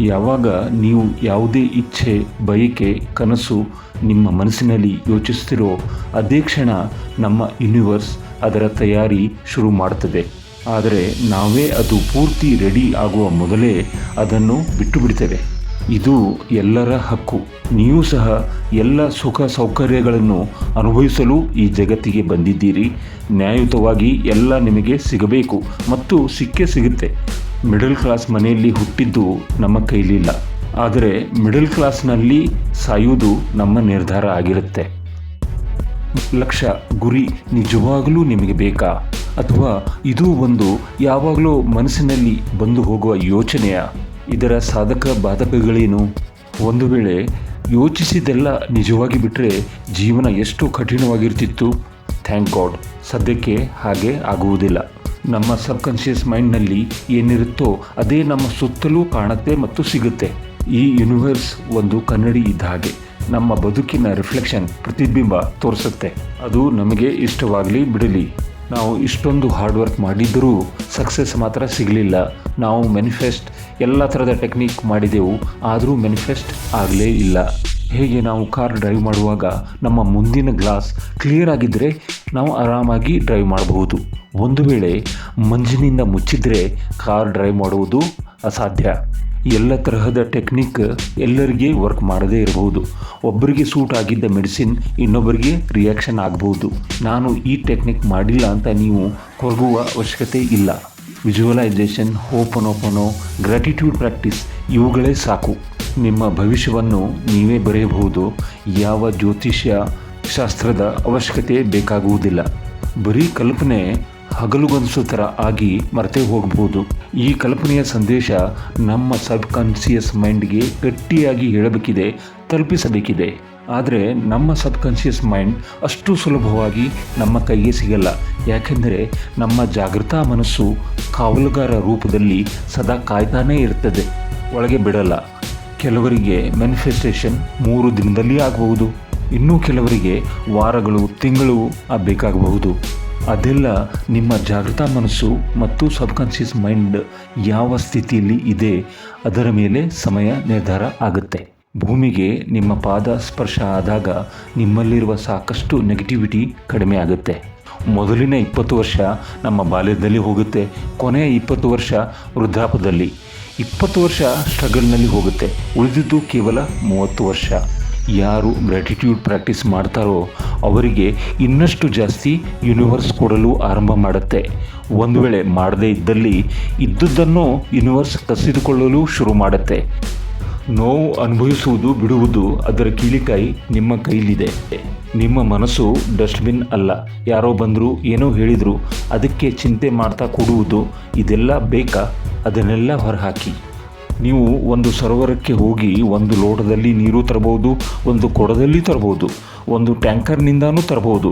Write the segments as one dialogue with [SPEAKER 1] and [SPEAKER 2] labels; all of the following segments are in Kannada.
[SPEAKER 1] ಯಾವಾಗ ನೀವು ಯಾವುದೇ ಇಚ್ಛೆ, ಬಯಕೆ, ಕನಸು ನಿಮ್ಮ ಮನಸ್ಸಿನಲ್ಲಿ ಯೋಚಿಸ್ತಿರೋ ಅದೇ ಕ್ಷಣ ನಮ್ಮ ಯೂನಿವರ್ಸ್ ಅದರ ತಯಾರಿ ಶುರು ಮಾಡ್ತದೆ. ಆದರೆ ನಾವೇ ಅದು ಪೂರ್ತಿ ರೆಡಿ ಆಗುವ ಮೊದಲೇ ಅದನ್ನು ಬಿಟ್ಟು ಬಿಡ್ತೇವೆ. ಇದು ಎಲ್ಲರ ಹಕ್ಕು. ನೀವು ಸಹ ಎಲ್ಲ ಸುಖ ಸೌಕರ್ಯಗಳನ್ನು ಅನುಭವಿಸಲು ಈ ಜಗತ್ತಿಗೆ ಬಂದಿದ್ದೀರಿ. ನ್ಯಾಯಯುತವಾಗಿ ಎಲ್ಲ ನಿಮಗೆ ಸಿಗಬೇಕು ಮತ್ತು ಸಿಕ್ಕೇ ಸಿಗುತ್ತೆ. ಮಿಡಲ್ ಕ್ಲಾಸ್ ಮನೆಯಲ್ಲಿ ಹುಟ್ಟಿದ್ದು ನಮ್ಮ ಕೈಲಿಲ್ಲ ಆದರೆ ಮಿಡಲ್ ಕ್ಲಾಸ್ನಲ್ಲಿ ಸಾಯುವುದು ನಮ್ಮ ನಿರ್ಧಾರ ಆಗಿರುತ್ತೆ. ಲಕ್ಷ, ಗುರಿ ನಿಜವಾಗಲೂ ನಿಮಗೆ ಬೇಕಾ? ಅಥವಾ ಇದು ಒಂದು ಯಾವಾಗಲೂ ಮನಸ್ಸಿನಲ್ಲಿ ಬಂದು ಹೋಗುವ ಯೋಚನೆಯ? ಇದರ ಸಾಧಕ ಬಾಧಕಗಳೇನು? ಒಂದು ವೇಳೆ ಯೋಚಿಸಿದೆಲ್ಲ ನಿಜವಾಗಿ ಬಿಟ್ಟರೆ ಜೀವನ ಎಷ್ಟು ಕಠಿಣವಾಗಿರ್ತಿತ್ತು? Thank god. ಸದ್ಯಕ್ಕೆ ಹಾಗೆ ಆಗುವುದಿಲ್ಲ. ನಮ್ಮ ಸಬ್ಕಾನ್ಷಿಯಸ್ ಮೈಂಡ್ನಲ್ಲಿ ಏನಿರುತ್ತೋ ಅದೇ ನಮ್ಮ ಸುತ್ತಲೂ ಕಾಣುತ್ತೆ ಮತ್ತು ಸಿಗುತ್ತೆ. ಈ ಯೂನಿವರ್ಸ್ ಒಂದು ಕನ್ನಡಿ ಇದ್ದ ಹಾಗೆ ನಮ್ಮ ಬದುಕಿನ ರಿಫ್ಲೆಕ್ಷನ್ ಪ್ರತಿಬಿಂಬ ತೋರಿಸುತ್ತೆ. ಅದು ನಮಗೆ ಇಷ್ಟವಾಗಲಿ ಬಿಡಲಿ. ನಾವು ಇಷ್ಟೊಂದು ಹಾರ್ಡ್ ವರ್ಕ್ ಮಾಡಿದ್ದರೂ ಸಕ್ಸಸ್ ಮಾತ್ರ ಸಿಗಲಿಲ್ಲ. ನಾವು ಮ್ಯಾನಿಫೆಸ್ಟ್ ಎಲ್ಲ ಥರದ ಟೆಕ್ನಿಕ್ ಮಾಡಿದೆವು, ಆದರೂ ಮ್ಯಾನಿಫೆಸ್ಟ್ ಆಗಲೇ ಇಲ್ಲ. ಹೇಗೆ ನಾವು ಕಾರ್ ಡ್ರೈವ್ ಮಾಡುವಾಗ ನಮ್ಮ ಮುಂದಿನ ಗ್ಲಾಸ್ ಕ್ಲಿಯರ್ ಆಗಿದ್ದರೆ ನಾವು ಆರಾಮಾಗಿ ಡ್ರೈವ್ ಮಾಡಬಹುದು. ಒಂದು ವೇಳೆ ಮಂಜಿನಿಂದ ಮುಚ್ಚಿದರೆ ಕಾರ್ ಡ್ರೈವ್ ಮಾಡುವುದು ಅಸಾಧ್ಯ. ಎಲ್ಲ ತರಹದ ಟೆಕ್ನಿಕ್ ಎಲ್ಲರಿಗೆ ವರ್ಕ್ ಮಾಡದೇ ಇರಬಹುದು. ಒಬ್ಬರಿಗೆ ಸೂಟ್ ಆಗಿದ್ದ ಮೆಡಿಸಿನ್ ಇನ್ನೊಬ್ಬರಿಗೆ ರಿಯಾಕ್ಷನ್ ಆಗಬಹುದು. ನಾನು ಈ ಟೆಕ್ನಿಕ್ ಮಾಡಿಲ್ಲ ಅಂತ ನೀವು ಕೊರಗುವ ಅವಶ್ಯಕತೆ ಇಲ್ಲ. ವಿಜುವಲೈಸೇಷನ್ ಓಪನೋಪನೋ ಗ್ರ್ಯಾಟಿಟ್ಯೂಡ್ ಪ್ರಾಕ್ಟೀಸ್ ಇವುಗಳೇ ಸಾಕು. ನಿಮ್ಮ ಭವಿಷ್ಯವನ್ನು ನೀವೇ ಬರೆಯಬಹುದು. ಯಾವ ಜ್ಯೋತಿಷ್ಯ ಶಾಸ್ತ್ರದ ಅವಶ್ಯಕತೆ ಬೇಕಾಗುವುದಿಲ್ಲ. ಬರೀ ಕಲ್ಪನೆ ಹಗಲುಗನಸು ಥರ ಆಗಿ ಮರೆತೇ ಹೋಗಬಹುದು. ಈ ಕಲ್ಪನೆಯ ಸಂದೇಶ ನಮ್ಮ ಸಬ್ ಕಾನ್ಸಿಯಸ್ ಮೈಂಡ್ಗೆ ಗಟ್ಟಿಯಾಗಿ ಹೇಳಬೇಕಿದೆ, ತಲುಪಿಸಬೇಕಿದೆ. ಆದರೆ ನಮ್ಮ ಸಬ್ಕಾನ್ಷಿಯಸ್ ಮೈಂಡ್ ಅಷ್ಟು ಸುಲಭವಾಗಿ ನಮ್ಮ ಕೈಗೆ ಸಿಗಲ್ಲ. ಯಾಕೆಂದರೆ ನಮ್ಮ ಜಾಗೃತ ಮನಸ್ಸು ಕಾವಲುಗಾರ ರೂಪದಲ್ಲಿ ಸದಾ ಕಾಯ್ತಾನೇ ಇರ್ತದೆ. ಒಳಗೆ ಬಿಡಲ್ಲ. ಕೆಲವರಿಗೆ ಮ್ಯಾನಿಫೆಸ್ಟೇಷನ್ ಮೂರು ದಿನದಲ್ಲಿ ಆಗಬಹುದು. ಇನ್ನೂ ಕೆಲವರಿಗೆ ವಾರಗಳು, ತಿಂಗಳು ಬೇಕಾಗಬಹುದು ಅದೆಲ್ಲ ನಿಮ್ಮ ಜಾಗೃತ ಮನಸ್ಸು ಮತ್ತು ಸಬ್ಕಾನ್ಷಿಯಸ್ ಮೈಂಡ್ ಯಾವ ಸ್ಥಿತಿಯಲ್ಲಿ ಇದೆ ಅದರ ಮೇಲೆ ಸಮಯ ನಿರ್ಧಾರ ಆಗುತ್ತೆ. ಭೂಮಿಗೆ ನಿಮ್ಮ ಪಾದ ಸ್ಪರ್ಶ ಆದಾಗ ನಿಮ್ಮಲ್ಲಿರುವ ಸಾಕಷ್ಟು ನೆಗೆಟಿವಿಟಿ ಕಡಿಮೆ ಆಗುತ್ತೆ. ಮೊದಲಿನ ಇಪ್ಪತ್ತು ವರ್ಷ ನಮ್ಮ ಬಾಲ್ಯದಲ್ಲಿ ಹೋಗುತ್ತೆ, ಕೊನೆಯ ಇಪ್ಪತ್ತು ವರ್ಷ ವೃದ್ಧಾಪದಲ್ಲಿ ಇಪ್ಪತ್ತು ವರ್ಷ ಸ್ಟ್ರಗಲ್ನಲ್ಲಿ ಹೋಗುತ್ತೆ, ಉಳಿದಿದ್ದು ಕೇವಲ ಮೂವತ್ತು ವರ್ಷ. ಯಾರು ಗ್ರ್ಯಾಟಿಟ್ಯೂಡ್ ಪ್ರಾಕ್ಟೀಸ್ ಮಾಡ್ತಾರೋ ಅವರಿಗೆ ಇನ್ನಷ್ಟು ಜಾಸ್ತಿ ಯೂನಿವರ್ಸ್ ಕೊಡಲು ಆರಂಭ ಮಾಡುತ್ತೆ. ಒಂದು ವೇಳೆ ಮಾಡದೇ ಇದ್ದಲ್ಲಿ ಇದ್ದುದನ್ನು ಯೂನಿವರ್ಸ್ ಕಸಿದುಕೊಳ್ಳಲು ಶುರು ಮಾಡುತ್ತೆ. ನೋವು ಅನುಭವಿಸುವುದು, ಬಿಡುವುದು ಅದರ ಕೀಲಿಕಾಯಿ ನಿಮ್ಮ ಕೈಲಿದೆ. ನಿಮ್ಮ ಮನಸ್ಸು ಡಸ್ಟ್ಬಿನ್ ಅಲ್ಲ. ಯಾರೋ ಬಂದರು, ಏನೋ ಹೇಳಿದರು, ಅದಕ್ಕೆ ಚಿಂತೆ ಮಾಡ್ತಾ ಕೊಡುವುದು, ಇದೆಲ್ಲ ಬೇಕಾ? ಅದನ್ನೆಲ್ಲ ಹೊರಹಾಕಿ. ನೀವು ಒಂದು ಸರೋವರಕ್ಕೆ ಹೋಗಿ ಒಂದು ಲೋಟದಲ್ಲಿ ನೀರು ತರಬಹುದು, ಒಂದು ಕೊಡದಲ್ಲಿ ತರಬಹುದು, ಒಂದು ಟ್ಯಾಂಕರ್ನಿಂದನೂ ತರಬಹುದು.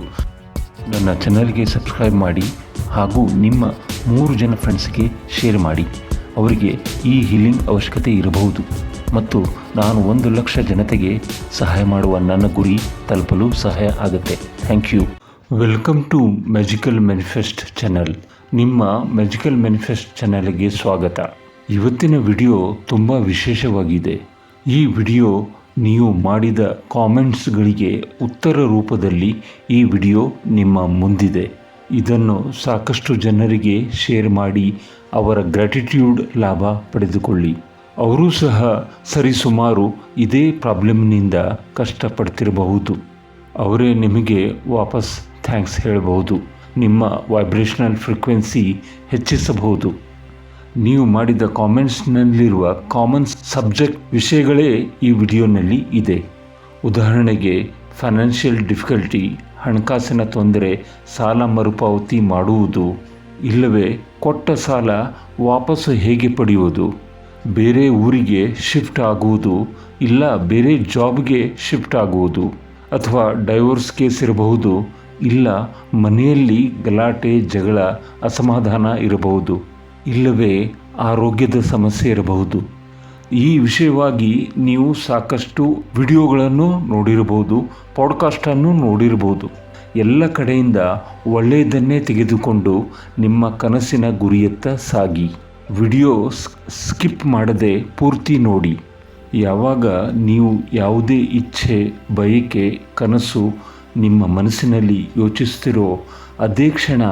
[SPEAKER 1] ನನ್ನ ಚಾನಲ್ಗೆ ಸಬ್ಸ್ಕ್ರೈಬ್ ಮಾಡಿ ಹಾಗೂ ನಿಮ್ಮ ಮೂರು ಜನ ಫ್ರೆಂಡ್ಸ್ಗೆ ಶೇರ್ ಮಾಡಿ. ಅವರಿಗೆ ಈ ಹೀಲಿಂಗ್ ಅವಶ್ಯಕತೆ ಇರಬಹುದು. ಮತ್ತು ನಾನು ಒಂದು ಲಕ್ಷ ಜನತೆಗೆ ಸಹಾಯ ಮಾಡುವ ನನ್ನ ಗುರಿ ತಲುಪಲು ಸಹಾಯ ಆಗುತ್ತೆ. Thank you welcome to magical manifest channel ನಿಮ್ಮ ಮ್ಯಾಜಿಕಲ್ ಮ್ಯಾನಿಫೆಸ್ಟ್ ಚಾನಲ್ಗೆ ಸ್ವಾಗತ. ಇವತ್ತಿನ ವಿಡಿಯೋ ತುಂಬ ವಿಶೇಷವಾಗಿದೆ. ಈ ವಿಡಿಯೋ ನೀವು ಮಾಡಿದ ಕಾಮೆಂಟ್ಸ್ಗಳಿಗೆ ಉತ್ತರ ರೂಪದಲ್ಲಿ ಈ ವಿಡಿಯೋ ನಿಮ್ಮ ಮುಂದಿದೆ. ಇದನ್ನು ಸಾಕಷ್ಟು ಜನರಿಗೆ ಶೇರ್ ಮಾಡಿ ಅವರ ಗ್ರ್ಯಾಟಿಟ್ಯೂಡ್ ಲಾಭ ಪಡೆದುಕೊಳ್ಳಿ. ಅವರೂ ಸಹ ಸರಿಸುಮಾರು ಇದೇ ಪ್ರಾಬ್ಲಮ್ನಿಂದ ಕಷ್ಟಪಡ್ತಿರಬಹುದು. ಅವರೇ ನಿಮಗೆ ವಾಪಸ್ ಥ್ಯಾಂಕ್ಸ್ ಹೇಳಬಹುದು. ನಿಮ್ಮ ವೈಬ್ರೇಷನಲ್ ಫ್ರೀಕ್ವೆನ್ಸಿ ಹೆಚ್ಚಿಸಬಹುದು. ನೀವು ಮಾಡಿದ ಕಾಮೆಂಟ್ಸ್ನಲ್ಲಿರುವ ಕಾಮನ್ ಸಬ್ಜೆಕ್ಟ್ ವಿಷಯಗಳೇ ಈ ವಿಡಿಯೋನಲ್ಲಿ ಇದೆ. ಉದಾಹರಣೆಗೆ, ಫೈನಾನ್ಷಿಯಲ್ ಡಿಫಿಕಲ್ಟಿ, ಹಣಕಾಸಿನ ತೊಂದರೆ, ಸಾಲ ಮರುಪಾವತಿ ಮಾಡುವುದು, ಇಲ್ಲವೇ ಕೊಟ್ಟ ಸಾಲ ವಾಪಸ್ಸು ಹೇಗೆ ಪಡೆಯುವುದು? ಬೇರೆ ಊರಿಗೆ ಶಿಫ್ಟ್ ಆಗುವುದು ಇಲ್ಲ, ಬೇರೆ ಜಾಬ್ಗೆ ಶಿಫ್ಟ್ ಆಗುವುದು ಅಥವಾ ಡೈವೋರ್ಸ್ ಕೇಸ್ ಇರಬಹುದು ಇಲ್ಲ, ಮನೆಯಲ್ಲಿ ಗಲಾಟೆ, ಜಗಳ, ಅಸಮಾಧಾನ ಇರಬಹುದು, ಇಲ್ಲವೇ ಆರೋಗ್ಯದ ಸಮಸ್ಯೆ ಇರಬಹುದು. ಈ ವಿಷಯವಾಗಿ ನೀವು ಸಾಕಷ್ಟು ವಿಡಿಯೋಗಳನ್ನು ನೋಡಿರಬಹುದು, ಪಾಡ್ಕಾಸ್ಟನ್ನು ನೋಡಿರಬಹುದು. ಎಲ್ಲ ಕಡೆಯಿಂದ ಒಳ್ಳೆಯದನ್ನೇ ತೆಗೆದುಕೊಂಡು ನಿಮ್ಮ ಕನಸಿನ ಗುರಿಯತ್ತ ಸಾಗಿ. ವಿಡಿಯೋ ಸ್ಕಿಪ್ ಮಾಡದೆ ಪೂರ್ತಿ ನೋಡಿ. ಯಾವಾಗ ನೀವು ಯಾವುದೇ ಇಚ್ಛೆ, ಬಯಕೆ, ಕನಸು ನಿಮ್ಮ ಮನಸ್ಸಿನಲ್ಲಿ ಯೋಚಿಸ್ತಿರೋ, ಅದೇ ಕ್ಷಣ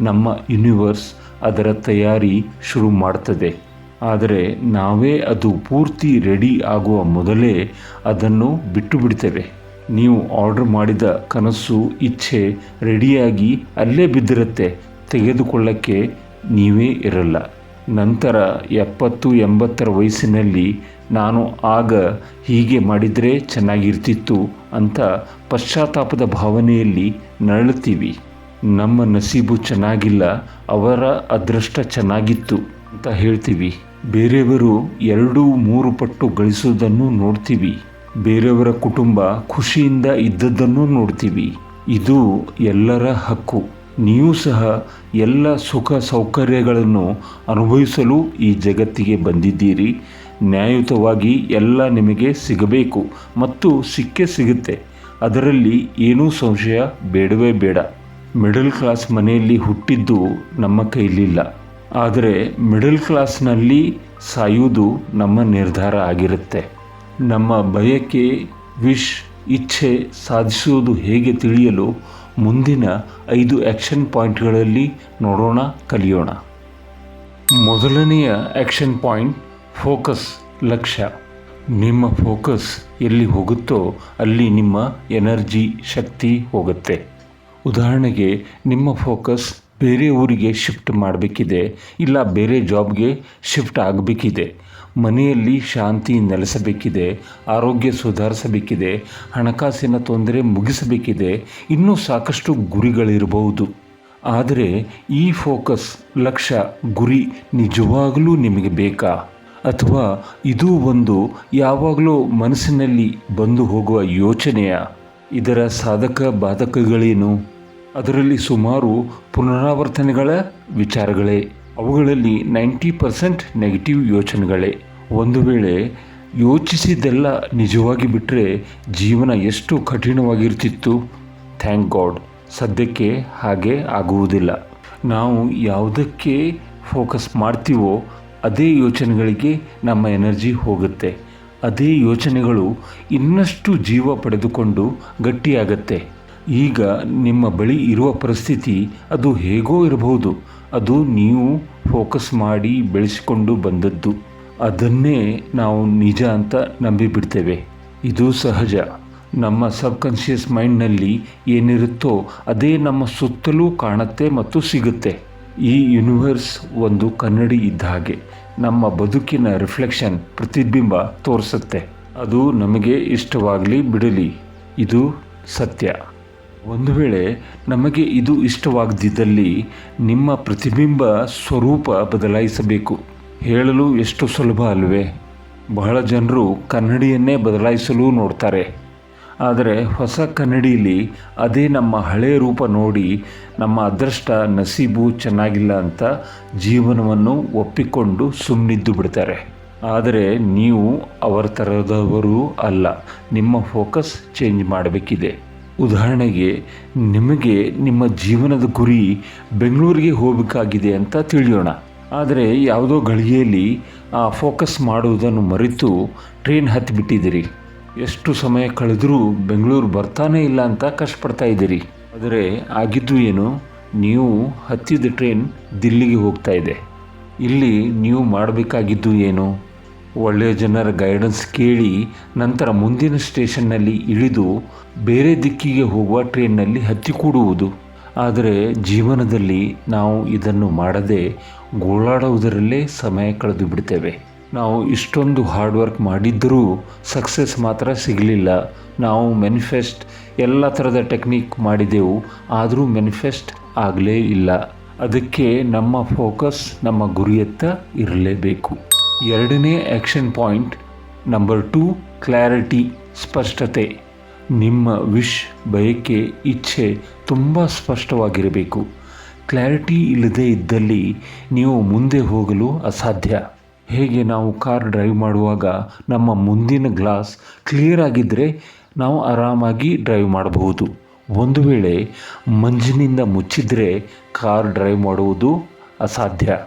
[SPEAKER 1] ನಮ್ಮ ಯೂನಿವರ್ಸ್ ಅದರ ತಯಾರಿ ಶುರು ಮಾಡ್ತದೆ. ಆದರೆ ನಾವೇ ಅದು ಪೂರ್ತಿ ರೆಡಿ ಆಗುವ ಮೊದಲೇ ಅದನ್ನು ಬಿಟ್ಟು ಬಿಡ್ತೇವೆ. ನೀವು ಆರ್ಡರ್ ಮಾಡಿದ ಕನಸು, ಇಚ್ಛೆ ರೆಡಿಯಾಗಿ ಅಲ್ಲೇ ಬಿದ್ದಿರುತ್ತೆ. ತೆಗೆದುಕೊಳ್ಳಕ್ಕೆ ನೀವೇ ಇರಲ್ಲ. ನಂತರ ಎಪ್ಪತ್ತು ಎಂಬತ್ತರ ವಯಸ್ಸಿನಲ್ಲಿ ನಾನು ಆಗ ಹೀಗೆ ಮಾಡಿದರೆ ಚೆನ್ನಾಗಿರ್ತಿತ್ತು ಅಂತ ಪಶ್ಚಾತ್ತಾಪದ ಭಾವನೆಯಲ್ಲಿ ನರಳುತ್ತೀವಿ. ನಮ್ಮ ನಸೀಬು ಚೆನ್ನಾಗಿಲ್ಲ, ಅವರ ಅದೃಷ್ಟ ಚೆನ್ನಾಗಿತ್ತು ಅಂತ ಹೇಳ್ತೀವಿ. ಬೇರೆಯವರು ಎರಡು ಮೂರು ಪಟ್ಟು ಗಳಿಸೋದನ್ನು ನೋಡ್ತೀವಿ. ಬೇರೆಯವರ ಕುಟುಂಬ ಖುಷಿಯಿಂದ ಇದ್ದದ್ದನ್ನು ನೋಡ್ತೀವಿ. ಇದು ಎಲ್ಲರ ಹಕ್ಕು. ನೀವು ಸಹ ಎಲ್ಲ ಸುಖ ಸೌಕರ್ಯಗಳನ್ನು ಅನುಭವಿಸಲು ಈ ಜಗತ್ತಿಗೆ ಬಂದಿದ್ದೀರಿ. ನ್ಯಾಯಯುತವಾಗಿ ಎಲ್ಲ ನಿಮಗೆ ಸಿಗಬೇಕು ಮತ್ತು ಸಿಕ್ಕೇ ಸಿಗುತ್ತೆ. ಅದರಲ್ಲಿ ಏನೂ ಸಂಶಯ ಬೇಡವೇ ಬೇಡ. ಮಿಡಲ್ ಕ್ಲಾಸ್ ಮನೆಯಲ್ಲಿ ಹುಟ್ಟಿದ್ದು ನಮ್ಮ ಕೈಲಿಲ್ಲ. ಆದರೆ ಮಿಡಲ್ ಕ್ಲಾಸ್ನಲ್ಲಿ ಸಾಯುವುದು ನಮ್ಮ ನಿರ್ಧಾರ ಆಗಿರುತ್ತೆ. ನಮ್ಮ ಬಯಕೆ, ವಿಶ್, ಇಚ್ಛೆ ಸಾಧಿಸುವುದು ಹೇಗೆ ತಿಳಿಯಲು ಮುಂದಿನ ಐದು ಆ್ಯಕ್ಷನ್ ಪಾಯಿಂಟ್ಗಳಲ್ಲಿ ನೋಡೋಣ, ಕಲಿಯೋಣ. ಮೊದಲನೆಯ ಆ್ಯಕ್ಷನ್ ಪಾಯಿಂಟ್ ಫೋಕಸ್ ಲಕ್ಷ್ಯ. ನಿಮ್ಮ ಫೋಕಸ್ ಎಲ್ಲಿ ಹೋಗುತ್ತೋ ಅಲ್ಲಿ ನಿಮ್ಮ ಎನರ್ಜಿ ಶಕ್ತಿ ಹೋಗುತ್ತೆ. ಉದಾಹರಣೆಗೆ, ನಿಮ್ಮ ಫೋಕಸ್ ಬೇರೆ ಊರಿಗೆ ಶಿಫ್ಟ್ ಮಾಡಬೇಕಿದೆ, ಇಲ್ಲ ಬೇರೆ ಜಾಬ್ಗೆ ಶಿಫ್ಟ್ ಆಗಬೇಕಿದೆ. ಮನೆಯಲ್ಲಿ ಶಾಂತಿ ನೆಲೆಸಬೇಕಿದೆ, ಆರೋಗ್ಯ ಸುಧಾರಿಸಬೇಕಿದೆ, ಹಣಕಾಸಿನ ತೊಂದರೆ ಮುಗಿಸಬೇಕಿದೆ, ಇನ್ನೂ ಸಾಕಷ್ಟು ಗುರಿಗಳಿರಬಹುದು. ಆದರೆ ಈ ಫೋಕಸ್ ಲಕ್ಷ್ಯ ಗುರಿ ನಿಜವಾಗಲೂ ನಿಮಗೆ ಬೇಕಾ? ಅಥವಾ ಇದು ಒಂದು ಯಾವಾಗಲೂ ಮನಸ್ಸಿನಲ್ಲಿ ಬಂದು ಹೋಗುವ ಯೋಚನೆಯ? ಇದರ ಸಾಧಕ ಬಾಧಕಗಳೇನು ಅದರಲ್ಲಿ ಸುಮಾರು ಪುನರಾವರ್ತನೆಗಳ ವಿಚಾರಗಳೇ. ಅವುಗಳಲ್ಲಿ ನೈಂಟಿ ಪರ್ಸೆಂಟ್ ನೆಗೆಟಿವ್ ಯೋಚನೆಗಳೇ. ಒಂದು ವೇಳೆ ಯೋಚಿಸಿದ್ದೆಲ್ಲ ನಿಜವಾಗಿ ಬಿಟ್ಟರೆ ಜೀವನ ಎಷ್ಟು ಕಠಿಣವಾಗಿರ್ತಿತ್ತು? Thank god. ಸದ್ಯಕ್ಕೆ ಹಾಗೆ ಆಗುವುದಿಲ್ಲ. ನಾವು ಯಾವುದಕ್ಕೆ ಫೋಕಸ್ ಮಾಡ್ತೀವೋ ಅದೇ ಯೋಚನೆಗಳಿಗೆ ನಮ್ಮ ಎನರ್ಜಿ ಹೋಗುತ್ತೆ. ಅದೇ ಯೋಚನೆಗಳು ಇನ್ನಷ್ಟು ಜೀವ ಪಡೆದುಕೊಂಡು ಗಟ್ಟಿಯಾಗತ್ತೆ. ಈಗ ನಿಮ್ಮ ಬಳಿ ಇರುವ ಪರಿಸ್ಥಿತಿ ಅದು ಹೇಗೋ ಇರಬಹುದು. ಅದು ನೀವು ಫೋಕಸ್ ಮಾಡಿ ಬೆಳೆಸಿಕೊಂಡು ಬಂದದ್ದು. ಅದನ್ನೇ ನಾವು ನಿಜ ಅಂತ ನಂಬಿಬಿಡ್ತೇವೆ. ಇದು ಸಹಜ. ನಮ್ಮ ಸಬ್ಕಾನ್ಷಿಯಸ್ ಮೈಂಡ್ನಲ್ಲಿ ಏನಿರುತ್ತೋ ಅದೇ ನಮ್ಮ ಸುತ್ತಲೂ ಕಾಣುತ್ತೆ ಮತ್ತು ಸಿಗುತ್ತೆ. ಈ ಯೂನಿವರ್ಸ್ ಒಂದು ಕನ್ನಡಿ ಇದ್ದ ಹಾಗೆ ನಮ್ಮ ಬದುಕಿನ ರಿಫ್ಲೆಕ್ಷನ್ ಪ್ರತಿಬಿಂಬ ತೋರಿಸುತ್ತೆ. ಅದು ನಮಗೆ ಇಷ್ಟವಾಗಲಿ ಬಿಡಲಿ. ಇದು ಸತ್ಯ. ಒಂದು ವೇಳೆ ನಮಗೆ ಇದು ಇಷ್ಟವಾಗದಿದ್ದಲ್ಲಿ ನಿಮ್ಮ ಪ್ರತಿಬಿಂಬ ಸ್ವರೂಪ ಬದಲಾಯಿಸಬೇಕು. ಹೇಳಲು ಎಷ್ಟು ಸುಲಭ ಅಲ್ವೇ? ಬಹಳ ಜನರು ಕನ್ನಡಿಯನ್ನೇ ಬದಲಾಯಿಸಲು ನೋಡ್ತಾರೆ. ಆದರೆ ಹೊಸ ಕನ್ನಡಿಯಲ್ಲಿ ಅದೇ ನಮ್ಮ ಹಳೆಯ ರೂಪ ನೋಡಿ ನಮ್ಮ ಅದೃಷ್ಟ ನಸೀಬು ಚೆನ್ನಾಗಿಲ್ಲ ಅಂತ ಜೀವನವನ್ನು ಒಪ್ಪಿಕೊಂಡು ಸುಮ್ಮನಿದ್ದು ಬಿಡ್ತಾರೆ. ಆದರೆ ನೀವು ಅವರ ಥರದವರೂ ಅಲ್ಲ. ನಿಮ್ಮ ಫೋಕಸ್ ಚೇಂಜ್ ಮಾಡಬೇಕಿದೆ. ಉದಾಹರಣೆಗೆ, ನಿಮಗೆ ನಿಮ್ಮ ಜೀವನದ ಗುರಿ ಬೆಂಗಳೂರಿಗೆ ಹೋಗಬೇಕಾಗಿದೆ ಅಂತ ತಿಳಿಯೋಣ. ಆದರೆ ಯಾವುದೋ ಗಳಿಗೆಯಲ್ಲಿ ಆ ಫೋಕಸ್ ಮಾಡುವುದನ್ನು ಮರೆತು ಟ್ರೈನ್ ಹತ್ತಿಬಿಟ್ಟಿದ್ದೀರಿ ಎಷ್ಟು ಸಮಯ ಕಳೆದರೂ ಬೆಂಗಳೂರು ಬರ್ತಾನೇ ಇಲ್ಲ ಅಂತ ಕಷ್ಟಪಡ್ತಾ ಇದ್ದೀರಿ. ಆದರೆ ಆಗಿದ್ದು ಏನು, ನೀವು ಹತ್ತಿದ ಟ್ರೈನ್ ದಿಲ್ಲಿಗೆ ಹೋಗ್ತಾ ಇದೆ. ಇಲ್ಲಿ ನೀವು ಮಾಡಬೇಕಾಗಿದ್ದು ಏನು? ಒಳ್ಳೆಯ ಜನರ ಗೈಡೆನ್ಸ್ ಕೇಳಿ ನಂತರ ಮುಂದಿನ ಸ್ಟೇಷನ್ನಲ್ಲಿ ಇಳಿದು ಬೇರೆ ದಿಕ್ಕಿಗೆ ಹೋಗುವ ಟ್ರೈನ್ನಲ್ಲಿ ಹತ್ತಿ ಕೂಡುವುದು. ಆದರೆ ಜೀವನದಲ್ಲಿ ನಾವು ಇದನ್ನು ಮಾಡದೆ ಗೋಳಾಡುವುದರಲ್ಲೇ ಸಮಯ ಕಳೆದು ಬಿಡ್ತೇವೆ. ನಾವು ಇಷ್ಟೊಂದು ಹಾರ್ಡ್ ವರ್ಕ್ ಮಾಡಿದ್ದರೂ ಸಕ್ಸಸ್ ಮಾತ್ರ ಸಿಗಲಿಲ್ಲ. ನಾವು ಮ್ಯಾನಿಫೆಸ್ಟ್ ಎಲ್ಲ ಥರದ ಟೆಕ್ನಿಕ್ ಮಾಡಿದೆವು. ಆದರೂ ಮ್ಯಾನಿಫೆಸ್ಟ್ ಆಗಲೇ ಇಲ್ಲ. ಅದಕ್ಕೆ ನಮ್ಮ ಫೋಕಸ್ ನಮ್ಮ ಗುರಿಯತ್ತ ಇರಲೇಬೇಕು. ಎರಡನೇ action point number two clarity ಸ್ಪಷ್ಟತೆ. ನಿಮ್ಮ ವಿಶ್ ಬಯಕೆ, ಇಚ್ಛೆ ತುಂಬ ಸ್ಪಷ್ಟವಾಗಿರಬೇಕು. ಕ್ಲಾರಿಟಿ ಇಲ್ಲದೇ ಇದ್ದಲ್ಲಿ ನೀವು ಮುಂದೆ ಹೋಗಲು ಅಸಾಧ್ಯ. ಹೇಗೆ ನಾವು ಕಾರ್ ಡ್ರೈವ್ ಮಾಡುವಾಗ ನಮ್ಮ ಮುಂದಿನ ಗ್ಲಾಸ್ ಕ್ಲಿಯರ್ ಆಗಿದ್ದರೆ ನಾವು ಆರಾಮಾಗಿ ಡ್ರೈವ್ ಮಾಡಬಹುದು. ಒಂದು ವೇಳೆ ಮಂಜಿನಿಂದ ಮುಚ್ಚಿದರೆ ಕಾರ್ ಡ್ರೈವ್ ಮಾಡುವುದು ಅಸಾಧ್ಯ.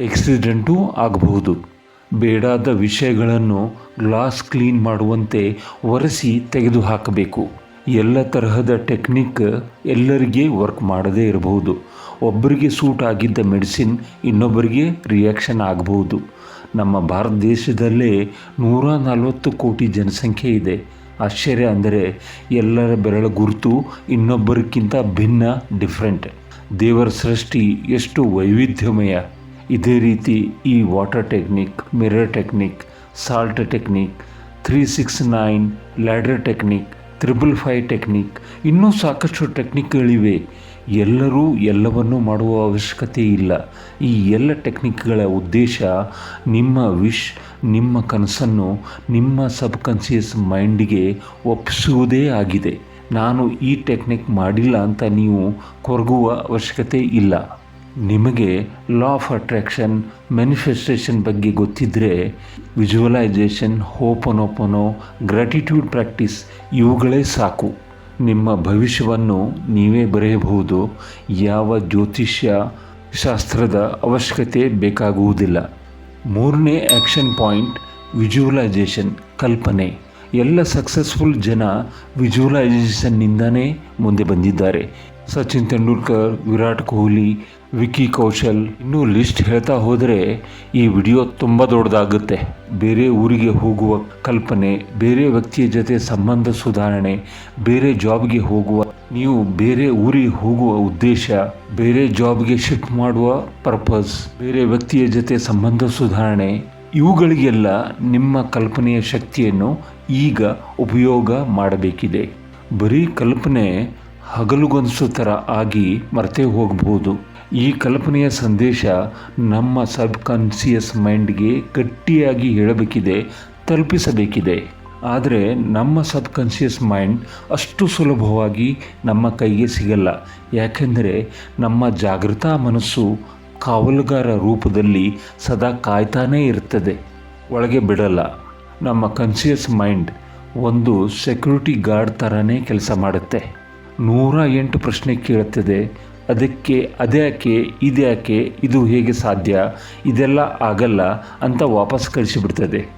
[SPEAKER 1] ಎಕ್ಸಿಡೆಂಟೂ ಆಗಬಹುದು. ಬೇಡಾದ ವಿಷಯಗಳನ್ನು ಗ್ಲಾಸ್ ಕ್ಲೀನ್ ಮಾಡುವಂತೆ ಒರೆಸಿ ತೆಗೆದುಹಾಕಬೇಕು. ಎಲ್ಲ ತರಹದ ಟೆಕ್ನಿಕ್ ಎಲ್ಲರಿಗೆ ವರ್ಕ್ ಮಾಡದೇ ಇರಬಹುದು. ಒಬ್ಬರಿಗೆ ಸೂಟ್ ಆಗಿದ್ದ ಮೆಡಿಸಿನ್ ಇನ್ನೊಬ್ಬರಿಗೆ ರಿಯಾಕ್ಷನ್ ಆಗಬಹುದು. ನಮ್ಮ ಭಾರತ ದೇಶದಲ್ಲೇ ನೂರ ನಲವತ್ತು ಕೋಟಿ ಜನಸಂಖ್ಯೆ ಇದೆ. ಆಶ್ಚರ್ಯ ಅಂದರೆ ಎಲ್ಲರ ಬೆರಳ ಗುರುತು ಇನ್ನೊಬ್ಬರಿಗಿಂತ ಭಿನ್ನ, ಡಿಫ್ರೆಂಟ್. ದೇವರ ಸೃಷ್ಟಿ ಎಷ್ಟು ವೈವಿಧ್ಯಮಯ. ಇದೇ ರೀತಿ ಈ water technique mirror technique salt technique three six nine ladder technique triple five technique ಇನ್ನೂ ಸಾಕಷ್ಟು ಟೆಕ್ನಿಕ್ಗಳಿವೆ ಎಲ್ಲರೂ ಎಲ್ಲವನ್ನೂ ಮಾಡುವ ಅವಶ್ಯಕತೆ ಇಲ್ಲ. ಈ ಎಲ್ಲ ಟೆಕ್ನಿಕ್ಗಳ ಉದ್ದೇಶ ನಿಮ್ಮ ವಿಶ್ ನಿಮ್ಮ ಕನಸನ್ನು ನಿಮ್ಮ ಸಬ್ ಕಾನ್ಸಿಯಸ್ ಮೈಂಡಿಗೆ ಒಪ್ಪಿಸುವುದೇ ಆಗಿದೆ. ನಾನು ಈ ಟೆಕ್ನಿಕ್ ಮಾಡಿಲ್ಲ ಅಂತ ನೀವು ಕೊರಗುವ ಅವಶ್ಯಕತೆ ಇಲ್ಲ. ನಿಮಗೆ ಲಾ ಆಫ್ ಅಟ್ರಾಕ್ಷನ್ ಮ್ಯಾನಿಫೆಸ್ಟೇಷನ್ ಬಗ್ಗೆ ಗೊತ್ತಿದ್ದರೆ ವಿಜುವಲೈಸೇಷನ್ ಹೋಪನೋಪನೋ ಗ್ರ್ಯಾಟಿಟ್ಯೂಡ್ ಪ್ರಾಕ್ಟೀಸ್ ಇವುಗಳೇ ಸಾಕು. ನಿಮ್ಮ ಭವಿಷ್ಯವನ್ನು ನೀವೇ ಬರೆಯಬಹುದು. ಯಾವ ಜ್ಯೋತಿಷ್ಯ, ಶಾಸ್ತ್ರದ ಅವಶ್ಯಕತೆ ಬೇಕಾಗುವುದಿಲ್ಲ. ಮೂರನೇ ಆ್ಯಕ್ಷನ್ ಪಾಯಿಂಟ್ ವಿಜುವಲೈಸೇಷನ್ ಕಲ್ಪನೆ. ಎಲ್ಲ ಸಕ್ಸಸ್ಫುಲ್ ಜನ ವಿಜುವಲೈಸೇಷನ್ನಿಂದನೇ ಮುಂದೆ ಬಂದಿದ್ದಾರೆ. ಸಚಿನ್ ತೆಂಡೂಲ್ಕರ್, ವಿರಾಟ್ ಕೊಹ್ಲಿ, ವಿಕ್ಕಿ ಕೌಶಲ್ ಇನ್ನೂ ಲಿಸ್ಟ್ ಹೇಳ್ತಾ ಹೋದರೆ ಈ ವಿಡಿಯೋ ತುಂಬ ದೊಡ್ಡದಾಗುತ್ತೆ. ಬೇರೆ ಊರಿಗೆ ಹೋಗುವ ಕಲ್ಪನೆ, ಬೇರೆ ವ್ಯಕ್ತಿಯ ಜೊತೆ ಸಂಬಂಧ ಸುಧಾರಣೆ, ಬೇರೆ ಜಾಬ್ಗೆ ಹೋಗುವ, ನೀವು ಬೇರೆ ಊರಿಗೆ ಹೋಗುವ ಉದ್ದೇಶ, ಬೇರೆ ಜಾಬ್ಗೆ ಶಿಫ್ಟ್ ಮಾಡುವ ಪರ್ಪಸ್, ಬೇರೆ ವ್ಯಕ್ತಿಯ ಜೊತೆ ಸಂಬಂಧ ಸುಧಾರಣೆ, ಇವುಗಳಿಗೆಲ್ಲ ನಿಮ್ಮ ಕಲ್ಪನೆಯ ಶಕ್ತಿಯನ್ನು ಈಗ ಉಪಯೋಗ ಮಾಡಬೇಕಿದೆ. ಬರೀ ಕಲ್ಪನೆ ಹಗಲುಗೊನಿಸೋ ಥರ ಆಗಿ ಮರೆತೇ ಹೋಗಬಹುದು ಈ ಕಲ್ಪನೆಯ ಸಂದೇಶ ನಮ್ಮ ಸಬ್ ಕಾನ್ಸಿಯಸ್ ಮೈಂಡ್ಗೆ ಗಟ್ಟಿಯಾಗಿ ಹೇಳಬೇಕಿದೆ, ತಲುಪಿಸಬೇಕಿದೆ. ಆದರೆ ನಮ್ಮ ಸಬ್ ಕಾನ್ಸಿಯಸ್ ಮೈಂಡ್ ಅಷ್ಟು ಸುಲಭವಾಗಿ ನಮ್ಮ ಕೈಗೆ ಸಿಗಲ್ಲ. ಯಾಕೆಂದರೆ ನಮ್ಮ ಜಾಗೃತ ಮನಸ್ಸು ಕಾವಲುಗಾರ ರೂಪದಲ್ಲಿ ಸದಾ ಕಾಯ್ತಾನೇ ಇರ್ತದೆ. ಒಳಗೆ ಬಿಡಲ್ಲ. ನಮ್ಮ ಕಾನ್ಸಿಯಸ್ ಮೈಂಡ್ ಒಂದು ಸೆಕ್ಯೂರಿಟಿ ಗಾರ್ಡ್ ಥರನೇ ಕೆಲಸ ಮಾಡುತ್ತೆ. ನೂರ ಎಂಟು ಪ್ರಶ್ನೆ ಕೇಳುತ್ತದೆ. ಅದಕ್ಕೆ ಅದ್ಯಾಕೆ ಇದ್ಯಾಕೆ ಇದು ಹೇಗೆ ಸಾಧ್ಯ, ಇದೆಲ್ಲ ಆಗಲ್ಲ ಅಂತ ವಾಪಸ್ ಕಳಿಸಿಬಿಡ್ತದೆ.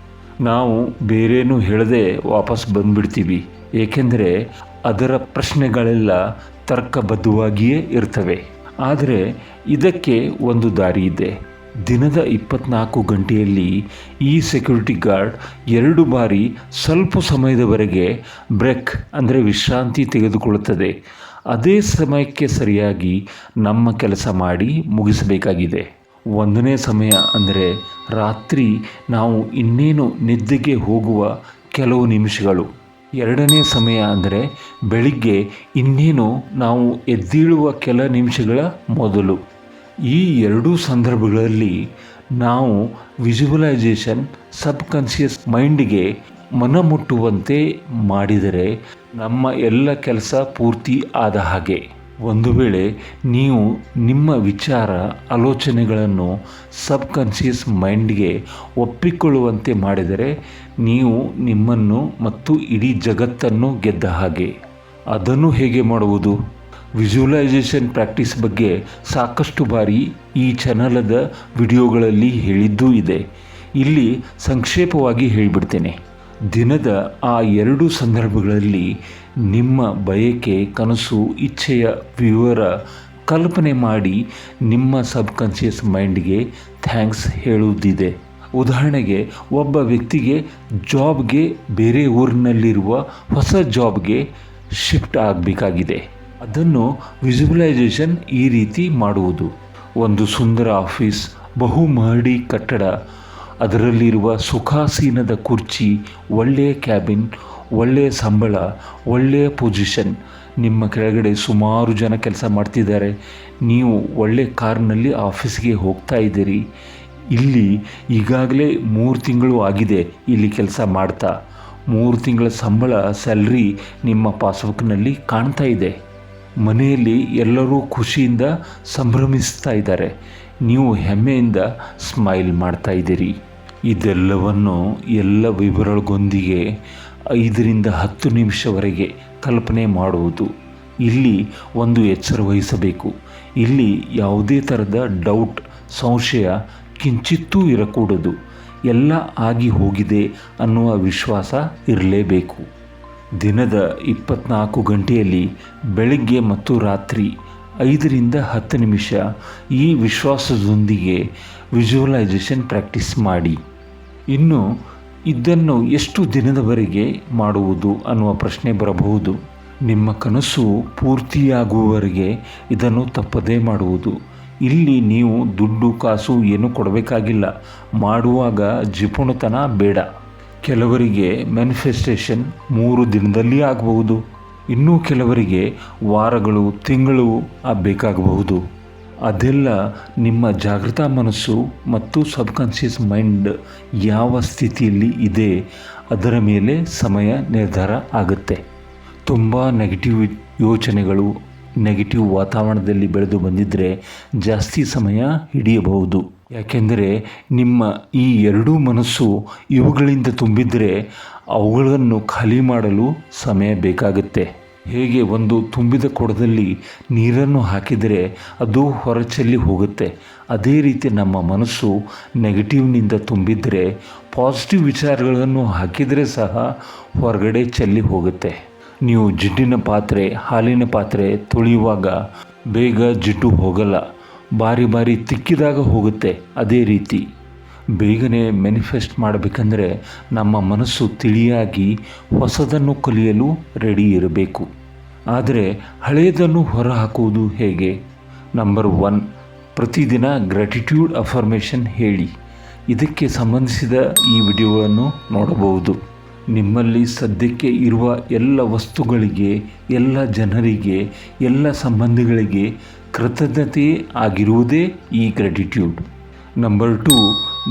[SPEAKER 1] ನಾವು ಬೇರೇನೂ ಹೇಳದೆ ವಾಪಸ್ ಬಂದುಬಿಡ್ತೀವಿ. ಏಕೆಂದರೆ ಅದರ ಪ್ರಶ್ನೆಗಳೆಲ್ಲ ತರ್ಕಬದ್ಧವಾಗಿಯೇ ಇರ್ತವೆ. ಆದರೆ ಇದಕ್ಕೆ ಒಂದು ದಾರಿ ಇದೆ. ದಿನದ ಇಪ್ಪತ್ನಾಲ್ಕು ಗಂಟೆಯಲ್ಲಿ ಈ ಸೆಕ್ಯೂರಿಟಿ ಗಾರ್ಡ್ ಎರಡು ಬಾರಿ ಸ್ವಲ್ಪ ಸಮಯದವರೆಗೆ ಬ್ರೇಕ್ ಅಂದರೆ ವಿಶ್ರಾಂತಿ ತೆಗೆದುಕೊಳ್ಳುತ್ತದೆ. ಅದೇ ಸಮಯಕ್ಕೆ ಸರಿಯಾಗಿ ನಮ್ಮ ಕೆಲಸ ಮಾಡಿ ಮುಗಿಸಬೇಕಾಗಿದೆ. ಒಂದನೇ ಸಮಯ ಅಂದರೆ ರಾತ್ರಿ ನಾವು ಇನ್ನೇನು ನಿದ್ದೆಗೆ ಹೋಗುವ ಕೆಲವು ನಿಮಿಷಗಳು. ಎರಡನೇ ಸಮಯ ಅಂದರೆ ಬೆಳಿಗ್ಗೆ ಇನ್ನೇನು ನಾವು ಎದ್ದೇಳುವ ಕೆಲ ನಿಮಿಷಗಳ ಮೊದಲು. ಈ ಎರಡೂ ಸಂದರ್ಭಗಳಲ್ಲಿ ನಾವು ವಿಜುವಲೈಸೇಷನ್ ಸಬ್ ಮೈಂಡ್ಗೆ ಮನ ಮನಮುಟ್ಟುವಂತೆ ಮಾಡಿದರೆ ನಮ್ಮ ಎಲ್ಲ ಕೆಲಸ ಪೂರ್ತಿ ಆದ ಹಾಗೆ. ಒಂದು ವೇಳೆ ನೀವು ನಿಮ್ಮ ವಿಚಾರ, ಆಲೋಚನೆಗಳನ್ನು ಸಬ್ ಕಾನ್ಷಿಯಸ್ ಮೈಂಡ್ಗೆ ಒಪ್ಪಿಕೊಳ್ಳುವಂತೆ ಮಾಡಿದರೆ ನೀವು ನಿಮ್ಮನ್ನು ಮತ್ತು ಇಡೀ ಜಗತ್ತನ್ನು ಗೆದ್ದ ಹಾಗೆ. ಅದನ್ನು ಹೇಗೆ ಮಾಡುವುದು? ವಿಜುವಲೈಸೇಷನ್ ಪ್ರಾಕ್ಟೀಸ್ ಬಗ್ಗೆ ಸಾಕಷ್ಟು ಬಾರಿ ಈ ಚಾನಲದ ವಿಡಿಯೋಗಳಲ್ಲಿ ಹೇಳಿದ್ದೂ ಇದೆ. ಇಲ್ಲಿ ಸಂಕ್ಷೇಪವಾಗಿ ಹೇಳಿಬಿಡ್ತೇನೆ. ದಿನದ ಆ ಎರಡು ಸಂದರ್ಭಗಳಲ್ಲಿ ನಿಮ್ಮ ಬಯಕೆ, ಕನಸು, ಇಚ್ಛೆಯ ವಿವರ ಕಲ್ಪನೆ ಮಾಡಿ ನಿಮ್ಮ ಸಬ್ ಕಾನ್ಷಿಯಸ್ ಮೈಂಡ್ಗೆ ಥ್ಯಾಂಕ್ಸ್ ಹೇಳುವುದಿದೆ. ಉದಾಹರಣೆಗೆ, ಒಬ್ಬ ವ್ಯಕ್ತಿಗೆ ಜಾಬ್ಗೆ ಬೇರೆ ಊರಿನಲ್ಲಿರುವ ಹೊಸ ಜಾಬ್ಗೆ ಶಿಫ್ಟ್ ಆಗಬೇಕಾಗಿದೆ. ಅದನ್ನು ವಿಜುವಲೈಸೇಷನ್ ಈ ರೀತಿ ಮಾಡುವುದು. ಒಂದು ಸುಂದರ ಆಫೀಸ್ ಬಹುಮಹಡಿ ಕಟ್ಟಡ, ಅದರಲ್ಲಿರುವ ಸುಖಾಸೀನದ ಕುರ್ಚಿ ಒಳ್ಳೆಯ ಕ್ಯಾಬಿನ್ ಒಳ್ಳೆಯ ಸಂಬಳ ಒಳ್ಳೆಯ ಪೊಸಿಷನ್. ನಿಮ್ಮ ಕೆಳಗಡೆ ಸುಮಾರು ಜನ ಕೆಲಸ ಮಾಡ್ತಿದ್ದಾರೆ. ನೀವು ಒಳ್ಳೆಯ ಕಾರ್ನಲ್ಲಿ ಆಫೀಸ್ಗೆ ಹೋಗ್ತಾ ಇದ್ದೀರಿ. ಇಲ್ಲಿ ಈಗಾಗಲೇ ಮೂರು ತಿಂಗಳು ಆಗಿದೆ ಇಲ್ಲಿ ಕೆಲಸ ಮಾಡ್ತಾ. ಮೂರು ತಿಂಗಳ ಸಂಬಳ, ಸ್ಯಾಲ್ರಿ ನಿಮ್ಮ ಪಾಸ್ಬುಕ್ನಲ್ಲಿ ಕಾಣ್ತಾ ಇದೆ. ಮನೆಯಲ್ಲಿ ಎಲ್ಲರೂ ಖುಷಿಯಿಂದ ಸಂಭ್ರಮಿಸ್ತಾ ಇದ್ದಾರೆ. ನೀವು ಹೆಮ್ಮೆಯಿಂದ ಸ್ಮೈಲ್ ಮಾಡ್ತಾ ಇದ್ದೀರಿ. ಇದೆಲ್ಲವನ್ನು ಎಲ್ಲ ವಿವರಗಳೊಂದಿಗೆ ಐದರಿಂದ ಹತ್ತು ನಿಮಿಷವರೆಗೆ ಕಲ್ಪನೆ ಮಾಡುವುದು. ಇಲ್ಲಿ ಒಂದು ಎಚ್ಚರ ವಹಿಸಬೇಕು. ಇಲ್ಲಿ ಯಾವುದೇ ಥರದ ಡೌಟ್, ಸಂಶಯ ಕಿಂಚಿತ್ತೂ ಇರಕೂಡದು. ಎಲ್ಲ ಆಗಿ ಹೋಗಿದೆ ಅನ್ನುವ ವಿಶ್ವಾಸ ಇರಲೇಬೇಕು. ದಿನದ ಇಪ್ಪತ್ನಾಲ್ಕು ಗಂಟೆಯಲ್ಲಿ ಬೆಳಗ್ಗೆ ಮತ್ತು ರಾತ್ರಿ ಐದರಿಂದ ಹತ್ತು ನಿಮಿಷ ಈ ವಿಶ್ವಾಸದೊಂದಿಗೆ ವಿಜುವಲೈಸೇಷನ್ ಪ್ರಾಕ್ಟೀಸ್ ಮಾಡಿ. ಇನ್ನು ಇದನ್ನು ಎಷ್ಟು ದಿನದವರೆಗೆ ಮಾಡುವುದು ಅನ್ನುವ ಪ್ರಶ್ನೆ ಬರಬಹುದು. ನಿಮ್ಮ ಕನಸು ಪೂರ್ತಿಯಾಗುವವರೆಗೆ ಇದನ್ನು ತಪ್ಪದೇ ಮಾಡುವುದು. ಇಲ್ಲಿ ನೀವು ದುಡ್ಡು, ಕಾಸು ಏನು ಕೊಡಬೇಕಾಗಿಲ್ಲ. ಮಾಡುವಾಗ ಜಿಪುಣತನ ಬೇಡ. ಕೆಲವರಿಗೆ ಮ್ಯಾನಿಫೆಸ್ಟೇಷನ್ ಮೂರು ದಿನದಲ್ಲಿ ಆಗಬಹುದು. ಇನ್ನೂ ಕೆಲವರಿಗೆ ವಾರಗಳು, ತಿಂಗಳು ಬೇಕಾಗಬಹುದು. ಅದೆಲ್ಲ ನಿಮ್ಮ ಜಾಗೃತ ಮನಸ್ಸು ಮತ್ತು ಸಬ್ಕಾನ್ಷಿಯಸ್ ಮೈಂಡ್ ಯಾವ ಸ್ಥಿತಿಯಲ್ಲಿ ಇದೆ, ಅದರ ಮೇಲೆ ಸಮಯ ನಿರ್ಧಾರ ಆಗುತ್ತೆ. ತುಂಬ ನೆಗೆಟಿವ್ ಯೋಚನೆಗಳು ನೆಗೆಟಿವ್ ವಾತಾವರಣದಲ್ಲಿ ಬೆಳೆದು ಬಂದಿದ್ದರೆ ಜಾಸ್ತಿ ಸಮಯ ಹಿಡಿಯಬಹುದು. ಯಾಕೆಂದರೆ ನಿಮ್ಮ ಈ ಎರಡೂ ಮನಸ್ಸು ಇವುಗಳಿಂದ ತುಂಬಿದರೆ ಅವುಗಳನ್ನು ಖಾಲಿ ಮಾಡಲು ಸಮಯ ಬೇಕಾಗುತ್ತೆ. ಹೇಗೆ ಒಂದು ತುಂಬಿದ ಕೊಡದಲ್ಲಿ ನೀರನ್ನು ಹಾಕಿದರೆ ಅದು ಹೊರಚೆಲ್ಲಿ ಹೋಗುತ್ತೆ. ಅದೇ ರೀತಿ ನಮ್ಮ ಮನಸ್ಸು ನೆಗೆಟಿವ್ನಿಂದ ತುಂಬಿದರೆ ಪಾಸಿಟಿವ್ ವಿಚಾರಗಳನ್ನು ಹಾಕಿದರೆ ಸಹ ಹೊರಗಡೆ ಚೆಲ್ಲಿ ಹೋಗುತ್ತೆ. ನೀವು ಜಿಡ್ಡಿನ ಪಾತ್ರೆ, ಹಾಲಿನ ಪಾತ್ರೆ ತೊಳೆಯುವಾಗ ಬೇಗ ಜಿಡ್ಡು ಹೋಗಲ್ಲ. ಬಾರಿ ಬಾರಿ ತಿಕ್ಕಿದಾಗ ಹೋಗುತ್ತೆ ಅದೇ ರೀತಿ. ಬೇಗನೆ ಮ್ಯಾನಿಫೆಸ್ಟ್ ಮಾಡಬೇಕಂದ್ರೆ ನಮ್ಮ ಮನಸ್ಸು ತಿಳಿಯಾಗಿ ಹೊಸದನ್ನು ಕಲಿಯಲು ರೆಡಿ ಇರಬೇಕು. ಆದರೆ ಹಳೆಯದನ್ನು ಹೊರಹಾಕುವುದು ಹೇಗೆ? ನಂಬರ್ ಒನ್, ಪ್ರತಿದಿನ ಗ್ರ್ಯಾಟಿಟ್ಯೂಡ್ ಅಫರ್ಮೇಷನ್ ಹೇಳಿ. ಇದಕ್ಕೆ ಸಂಬಂಧಿಸಿದ ಈ ವಿಡಿಯೋಗಳನ್ನು ನೋಡಬಹುದು. ನಿಮ್ಮಲ್ಲಿ ಸದ್ಯಕ್ಕೆ ಇರುವ ಎಲ್ಲ ವಸ್ತುಗಳಿಗೆ, ಎಲ್ಲ ಜನರಿಗೆ, ಎಲ್ಲ ಸಂಬಂಧಿಗಳಿಗೆ ಕೃತಜ್ಞತೆ ಆಗಿರುವುದೇ ಈ ಗ್ರ್ಯಾಟಿಟ್ಯೂಡ್ ನಂಬರ್ ಟು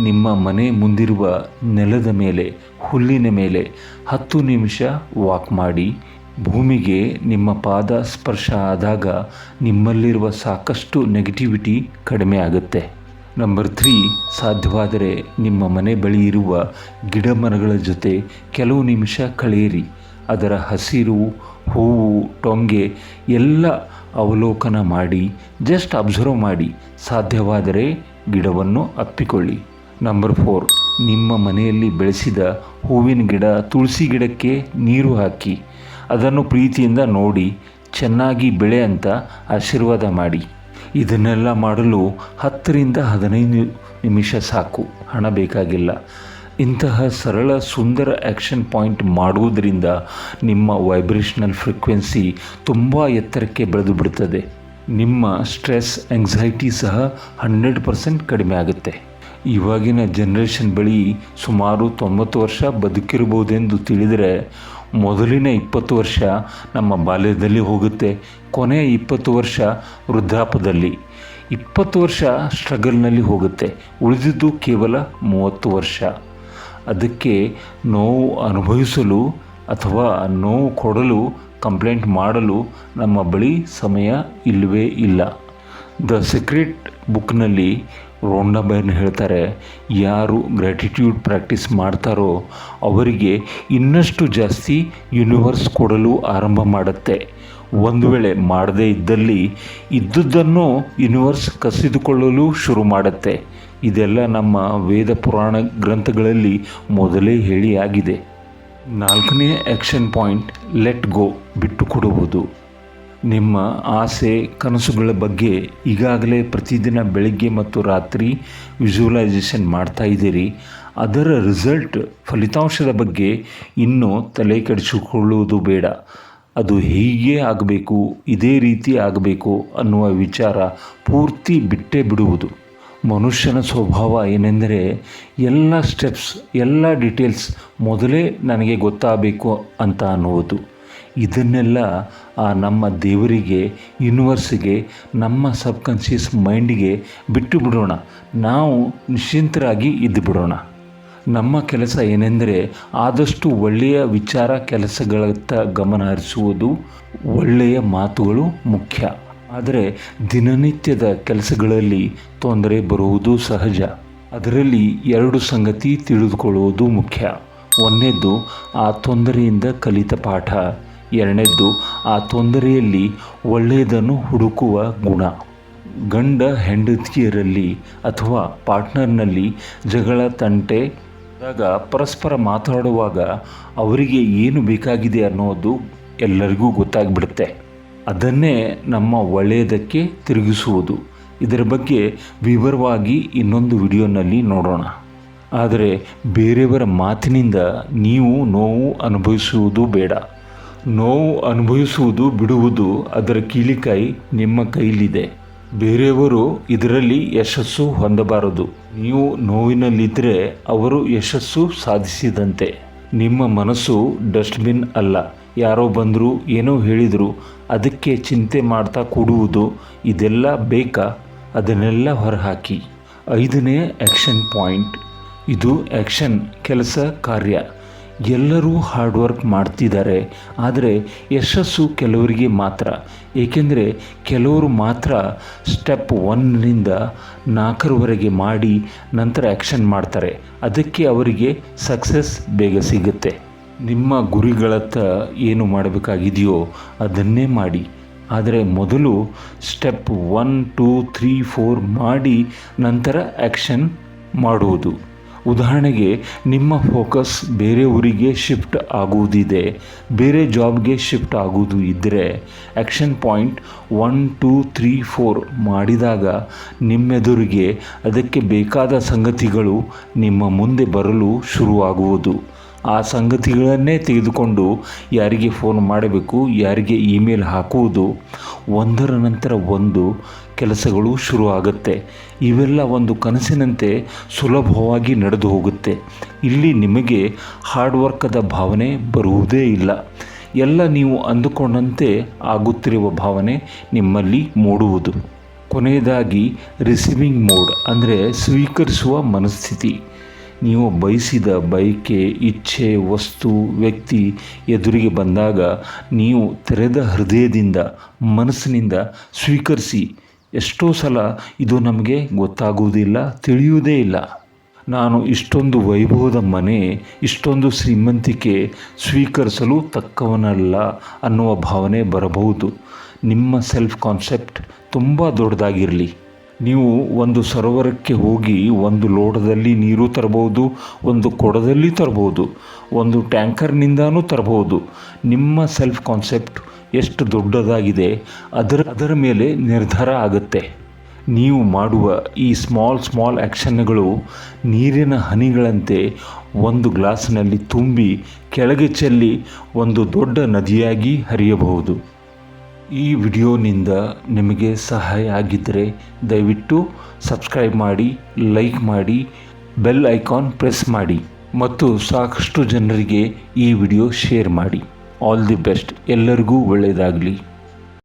[SPEAKER 1] ನಿಮ್ಮ ಮನೆ ಮುಂದಿರುವ ನೆಲದ ಮೇಲೆ, ಹುಲ್ಲಿನ ಮೇಲೆ ಹತ್ತು ನಿಮಿಷ ವಾಕ್ ಮಾಡಿ. ಭೂಮಿಗೆ ನಿಮ್ಮ ಪಾದ ಸ್ಪರ್ಶ ಆದಾಗ ನಿಮ್ಮಲ್ಲಿರುವ ಸಾಕಷ್ಟು ನೆಗೆಟಿವಿಟಿ ಕಡಿಮೆ ಆಗುತ್ತೆ. ನಂಬರ್ ತ್ರೀ ಸಾಧ್ಯವಾದರೆ ನಿಮ್ಮ ಮನೆ ಬಳಿ ಇರುವ ಗಿಡ ಮರಗಳ ಜೊತೆ ಕೆಲವು ನಿಮಿಷ ಕಳೆಯಿರಿ. ಅದರ ಹಸಿರು ಹೂವು, ಟೊಂಗೆ ಎಲ್ಲ ಅವಲೋಕನ ಮಾಡಿ ಜಸ್ಟ್ ಅಬ್ಸರ್ವ್ ಮಾಡಿ ಸಾಧ್ಯವಾದರೆ ಗಿಡವನ್ನು ಅಪ್ಪಿಕೊಳ್ಳಿ. ನಂಬರ್ ಫೋರ್ ನಿಮ್ಮ ಮನೆಯಲ್ಲಿ ಬೆಳೆಸಿದ ಹೂವಿನ ಗಿಡ ತುಳಸಿ ಗಿಡಕ್ಕೆ ನೀರು ಹಾಕಿ, ಅದನ್ನು ಪ್ರೀತಿಯಿಂದ ನೋಡಿ ಚೆನ್ನಾಗಿ ಬೆಳೆ ಅಂತ ಆಶೀರ್ವಾದ ಮಾಡಿ. ಇದನ್ನೆಲ್ಲ ಮಾಡಲು ಹತ್ತರಿಂದ ಹದಿನೈದು ನಿಮಿಷ ಸಾಕು, ಹಣ ಬೇಕಾಗಿಲ್ಲ. ಇಂತಹ ಸರಳ ಸುಂದರ ಆ್ಯಕ್ಷನ್ ಪಾಯಿಂಟ್ ಮಾಡುವುದರಿಂದ ನಿಮ್ಮ ವೈಬ್ರೇಷನಲ್ ಫ್ರೀಕ್ವೆನ್ಸಿ ತುಂಬ ಎತ್ತರಕ್ಕೆ ಬೆಳೆದು ಬಿಡುತ್ತದೆ. ನಿಮ್ಮ ಸ್ಟ್ರೆಸ್ ಎಂಗ್ಸೈಟಿ ಸಹ ಹಂಡ್ರೆಡ್ ಪರ್ಸೆಂಟ್ ಕಡಿಮೆ ಆಗುತ್ತೆ. ಇವಾಗಿನ ಜನ್ರೇಷನ್ ಬಳಿ ಸುಮಾರು ತೊಂಬತ್ತು ವರ್ಷ ಬದುಕಿರ್ಬೋದೆಂದು ತಿಳಿದರೆ ಮೊದಲಿನ ಇಪ್ಪತ್ತು ವರ್ಷ ನಮ್ಮ ಬಾಲ್ಯದಲ್ಲಿ ಹೋಗುತ್ತೆ, ಕೊನೆಯ ಇಪ್ಪತ್ತು ವರ್ಷ ವೃದ್ಧಾಪದಲ್ಲಿ. ಇಪ್ಪತ್ತು ವರ್ಷ ಸ್ಟ್ರಗಲ್ನಲ್ಲಿ ಹೋಗುತ್ತೆ, ಉಳಿದಿದ್ದು ಕೇವಲ ಮೂವತ್ತು ವರ್ಷ. ಅದಕ್ಕೆ ನೋವು ಅನುಭವಿಸಲು ಅಥವಾ ನೋವು ಕೊಡಲು, ಕಂಪ್ಲೇಂಟ್ ಮಾಡಲು ನಮ್ಮ ಬಳಿ ಸಮಯ ಇಲ್ಲವೇ ಇಲ್ಲ. ದ ಸೀಕ್ರೆಟ್ ಬುಕ್ನಲ್ಲಿ ರೋಂಡಬೈನ್ ಹೇಳ್ತಾರೆ, ಯಾರು ಗ್ರ್ಯಾಟಿಟ್ಯೂಡ್ ಪ್ರಾಕ್ಟೀಸ್ ಮಾಡ್ತಾರೋ ಅವರಿಗೆ ಇನ್ನಷ್ಟು ಜಾಸ್ತಿ ಯೂನಿವರ್ಸ್ ಕೊಡಲು ಆರಂಭ ಮಾಡುತ್ತೆ. ಒಂದು ವೇಳೆ ಮಾಡದೇ ಇದ್ದಲ್ಲಿ ಇದ್ದುದನ್ನು ಯೂನಿವರ್ಸ್ ಕಸಿದುಕೊಳ್ಳಲು ಶುರು ಮಾಡುತ್ತೆ. ಇದೆಲ್ಲ ನಮ್ಮ ವೇದ ಪುರಾಣ ಗ್ರಂಥಗಳಲ್ಲಿ ಮೊದಲೇ ಹೇಳಿ ಆಗಿದೆ. ನಾಲ್ಕನೇ ಆ್ಯಕ್ಷನ್ ಪಾಯಿಂಟ್ ಲೆಟ್ ಗೋ ಬಿಟ್ಟು ಕೊಡುವುದು. ನಿಮ್ಮ ಆಸೆ, ಕನಸುಗಳ ಬಗ್ಗೆ ಈಗಾಗಲೇ ಪ್ರತಿದಿನ ಬೆಳಿಗ್ಗೆ ಮತ್ತು ರಾತ್ರಿ ವಿಜುವಲೈಸೇಷನ್ ಮಾಡ್ತಾ ಇದ್ದೀರಿ. ಅದರ ರಿಸಲ್ಟ್ ಫಲಿತಾಂಶದ ಬಗ್ಗೆ ಇನ್ನೂ ತಲೆ ಕೆಡಿಸಿಕೊಳ್ಳುವುದು ಬೇಡ. ಅದು ಹೀಗೆ ಆಗಬೇಕು, ಇದೇ ರೀತಿ ಆಗಬೇಕು ಅನ್ನುವ ವಿಚಾರ ಪೂರ್ತಿ ಬಿಟ್ಟೇ ಬಿಡುವುದು. ಮನುಷ್ಯನ ಸ್ವಭಾವ ಏನೆಂದರೆ ಎಲ್ಲ ಸ್ಟೆಪ್ಸ್ ಎಲ್ಲ ಡೀಟೇಲ್ಸ್ ಮೊದಲೇ ನನಗೆ ಗೊತ್ತಾಗಬೇಕು ಅಂತ ಅನ್ನುವುದು. ಇದನ್ನೆಲ್ಲ ಆ ನಮ್ಮ ದೇವರಿಗೆ ಯೂನಿವರ್ಸಿಗೆ ನಮ್ಮ ಸಬ್ಕಾನ್ಷಿಯಸ್ ಮೈಂಡಿಗೆ ಬಿಟ್ಟು ಬಿಡೋಣ. ನಾವು ನಿಶ್ಚಿಂತರಾಗಿ ಇದ್ದು ಬಿಡೋಣ. ನಮ್ಮ ಕೆಲಸ ಏನೆಂದರೆ ಆದಷ್ಟು ಒಳ್ಳೆಯ ವಿಚಾರ ಕೆಲಸಗಳತ್ತ ಗಮನ ಹರಿಸುವುದು. ಒಳ್ಳೆಯ ಮಾತುಗಳು ಮುಖ್ಯ. ಆದರೆ ದಿನನಿತ್ಯದ ಕೆಲಸಗಳಲ್ಲಿ ತೊಂದರೆ ಬರುವುದು ಸಹಜ. ಅದರಲ್ಲಿ ಎರಡು ಸಂಗತಿ ತಿಳಿದುಕೊಳ್ಳುವುದು ಮುಖ್ಯ. ಒಂದನೇದ್ದು, ಆ ತೊಂದರೆಯಿಂದ ಕಲಿತ ಪಾಠ. ಎರಡನೇದ್ದು, ಆ ತೊಂದರೆಯಲ್ಲಿ ಒಳ್ಳೆಯದನ್ನು ಹುಡುಕುವ ಗುಣ. ಗಂಡ ಹೆಂಡತಿಯರಲ್ಲಿ ಅಥವಾ ಪಾರ್ಟ್ನರ್ನಲ್ಲಿ ಜಗಳ, ತಂಟೆ ಆದಾಗ ಪರಸ್ಪರ ಮಾತಾಡುವಾಗ ಅವರಿಗೆ ಏನು ಬೇಕಾಗಿದೆ ಅನ್ನೋದು ಎಲ್ಲರಿಗೂ ಗೊತ್ತಾಗ್ಬಿಡುತ್ತೆ. ಅದನ್ನೇ ನಮ್ಮ ಒಳ್ಳೆಯದಕ್ಕೆ ತಿರುಗಿಸುವುದು. ಇದರ ಬಗ್ಗೆ ವಿವರವಾಗಿ ಇನ್ನೊಂದು ವಿಡಿಯೋನಲ್ಲಿ ನೋಡೋಣ. ಆದರೆ ಬೇರೆಯವರ ಮಾತಿನಿಂದ ನೀವು ನೋವು ಅನುಭವಿಸುವುದು ಬೇಡ. ನೋವು ಅನುಭವಿಸುವುದು ಬಿಡುವುದು ಅದರ ಕೀಲಿಕಾಯಿ ನಿಮ್ಮ ಕೈಲಿದೆ. ಬೇರೆಯವರು ಇದರಲ್ಲಿ ಯಶಸ್ಸು ಹೊಂದಬಾರದು. ನೀವು ನೋವಿನಲ್ಲಿದ್ದರೆ ಅವರು ಯಶಸ್ಸು ಸಾಧಿಸಿದಂತೆ. ನಿಮ್ಮ ಮನಸ್ಸು ಡಸ್ಟ್ಬಿನ್ ಅಲ್ಲ. ಯಾರೋ ಬಂದರೂ ಏನೋ ಹೇಳಿದರು. ಅದಕ್ಕೆ ಚಿಂತೆ ಮಾಡ್ತಾ ಕೊಡುವುದು ಇದೆಲ್ಲ ಬೇಕಾ? ಅದನ್ನೆಲ್ಲ ಹೊರಹಾಕಿ. ಐದನೇ ಆ್ಯಕ್ಷನ್ ಪಾಯಿಂಟ್ ಇದು ಆ್ಯಕ್ಷನ್ ಕೆಲಸ, ಕಾರ್ಯ. ಎಲ್ಲರೂ ಹಾರ್ಡ್ ವರ್ಕ್ ಮಾಡ್ತಿದ್ದಾರೆ. ಆದರೆ ಯಶಸ್ಸು ಕೆಲವರಿಗೆ ಮಾತ್ರ. ಏಕೆಂದರೆ ಕೆಲವರು ಮಾತ್ರ ಸ್ಟೆಪ್ ಒನ್ನಿಂದ ನಾಲ್ಕರವರೆಗೆ ಮಾಡಿ ನಂತರ ಆ್ಯಕ್ಷನ್ ಮಾಡ್ತಾರೆ. ಅದಕ್ಕೆ ಅವರಿಗೆ ಸಕ್ಸಸ್ ಬೇಗ ಸಿಗುತ್ತೆ. ನಿಮ್ಮ ಗುರಿಗಳತ್ತ ಏನು ಮಾಡಬೇಕಾಗಿದೆಯೋ ಅದನ್ನೇ ಮಾಡಿ. ಆದರೆ ಮೊದಲು step one, two, three, four ಮಾಡಿ ನಂತರ ಆ್ಯಕ್ಷನ್ ಮಾಡುವುದು ಉದಾಹರಣೆಗೆ, ನಿಮ್ಮ ಫೋಕಸ್ ಬೇರೆ ಊರಿಗೆ ಶಿಫ್ಟ್ ಆಗುವುದಿದೆ. ಬೇರೆ ಜಾಬ್ಗೆ ಶಿಫ್ಟ್ ಆಗುವುದು ಇದ್ದರೆ action point one, two, three, four ಮಾಡಿದಾಗ ನಿಮ್ಮೆದುರಿಗೆ ಅದಕ್ಕೆ ಬೇಕಾದ ಸಂಗತಿಗಳು ನಿಮ್ಮ ಮುಂದೆ ಬರಲು ಶುರುವಾಗುವುದು. ಆ ಸಂಗತಿಗಳನ್ನೇ ತೆಗೆದುಕೊಂಡು ಯಾರಿಗೆ ಫೋನ್ ಮಾಡಬೇಕು, ಯಾರಿಗೆ ಇಮೇಲ್ ಹಾಕುವುದು, ಒಂದರ ನಂತರ ಒಂದು ಕೆಲಸಗಳು ಶುರು ಆಗುತ್ತೆ ಇವೆಲ್ಲ ಒಂದು ಕನಸಿನಂತೆ ಸುಲಭವಾಗಿ ನಡೆದು ಹೋಗುತ್ತೆ. ಇಲ್ಲಿ ನಿಮಗೆ ಹಾರ್ಡ್ ವರ್ಕದ ಭಾವನೆ ಬರುವುದೇ ಇಲ್ಲ. ಎಲ್ಲ ನೀವು ಅಂದುಕೊಂಡಂತೆ ಆಗುತ್ತಿರುವ ಭಾವನೆ ನಿಮ್ಮಲ್ಲಿ ಮೂಡುವುದು. ಕೊನೆಯದಾಗಿ ರಿಸೀವಿಂಗ್ ಮೋಡ್ ಅಂದರೆ ಸ್ವೀಕರಿಸುವ ಮನಸ್ಥಿತಿ. ನೀವು ಬಯಸಿದ ಬಯಕೆ, ಇಚ್ಛೆ, ವಸ್ತು, ವ್ಯಕ್ತಿ ಎದುರಿಗೆ ಬಂದಾಗ ನೀವು ತೆರೆದ ಹೃದಯದಿಂದ, ಮನಸ್ಸಿನಿಂದ ಸ್ವೀಕರಿಸಿ. ಎಷ್ಟೋ ಸಲ ಇದು ನಮಗೆ ಗೊತ್ತಾಗುವುದಿಲ್ಲ, ತಿಳಿಯುವುದೇ ಇಲ್ಲ. ನಾನು ಇಷ್ಟೊಂದು ವೈಭವದ ಮನೆ, ಇಷ್ಟೊಂದು ಶ್ರೀಮಂತಿಕೆ ಸ್ವೀಕರಿಸಲು ತಕ್ಕವನಲ್ಲ ಅನ್ನುವ ಭಾವನೆ ಬರಬಹುದು. ನಿಮ್ಮ ಸೆಲ್ಫ್ ಕಾನ್ಸೆಪ್ಟ್ ತುಂಬ ದೊಡ್ಡದಾಗಿರಲಿ. ನೀವು ಒಂದು ಸರೋವರಕ್ಕೆ ಹೋಗಿ ಒಂದು ಲೋಟದಲ್ಲಿ ನೀರು ತರಬಹುದು, ಒಂದು ಕೊಡದಲ್ಲಿ ತರಬಹುದು, ಒಂದು ಟ್ಯಾಂಕರ್ನಿಂದನೂ ತರಬಹುದು. ನಿಮ್ಮ ಸೆಲ್ಫ್ ಕಾನ್ಸೆಪ್ಟ್ ಎಷ್ಟು ದೊಡ್ಡದಾಗಿದೆ, ಅದರ ಅದರ ಮೇಲೆ ನಿರ್ಧಾರ ಆಗುತ್ತೆ. ನೀವು ಮಾಡುವ ಈ ಸ್ಮಾಲ್ ಸ್ಮಾಲ್ ಆ್ಯಕ್ಷನ್ಗಳು ನೀರಿನ ಹನಿಗಳಂತೆ ಒಂದು ಗ್ಲಾಸ್ನಲ್ಲಿ ತುಂಬಿ ಕೆಳಗೆ ಚೆಲ್ಲಿ ಒಂದು ದೊಡ್ಡ ನದಿಯಾಗಿ ಹರಿಯಬಹುದು. ಈ ವಿಡಿಯೋನಿಂದ ನಿಮಗೆ ಸಹಾಯ ಆಗಿದ್ದರೆ ದಯವಿಟ್ಟು ಸಬ್ಸ್ಕ್ರೈಬ್ ಮಾಡಿ, ಲೈಕ್ ಮಾಡಿ, ಬೆಲ್ ಐಕಾನ್ ಪ್ರೆಸ್ ಮಾಡಿ ಮತ್ತು ಸಾಕಷ್ಟು ಜನರಿಗೆ ಈ ವಿಡಿಯೋ ಶೇರ್ ಮಾಡಿ. All the best. ಎಲ್ಲರಿಗೂ ಒಳ್ಳೆಯದಾಗಲಿ.